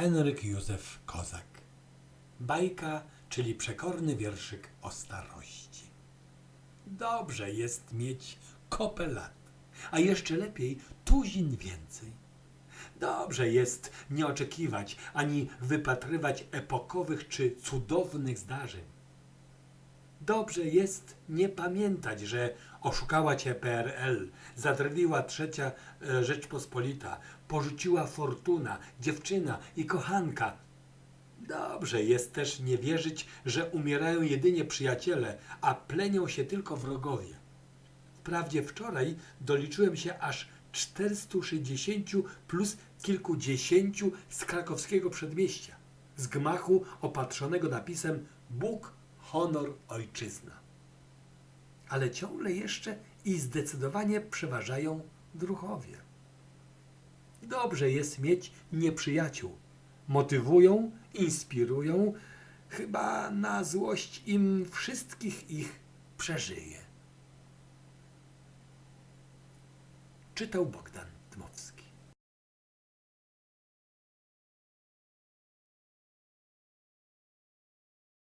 Henryk Józef Kozak. Bajka, czyli przekorny wierszyk o starości. Dobrze jest mieć kopę lat, a jeszcze lepiej tuzin więcej. Dobrze jest nie oczekiwać ani wypatrywać epokowych czy cudownych zdarzeń. Dobrze jest nie pamiętać, że oszukała cię PRL, zadrwiła trzecia e, Rzeczpospolita, porzuciła fortuna, dziewczyna i kochanka. Dobrze jest też nie wierzyć, że umierają jedynie przyjaciele, a plenią się tylko wrogowie. Wprawdzie wczoraj doliczyłem się aż 460 plus kilkudziesięciu z krakowskiego przedmieścia, z gmachu opatrzonego napisem Bóg, honor, ojczyzna. Ale ciągle jeszcze i zdecydowanie przeważają druhowie. Dobrze jest mieć nieprzyjaciół. Motywują, inspirują, chyba na złość im wszystkich ich przeżyje. Czytał Bogdan Dmowski.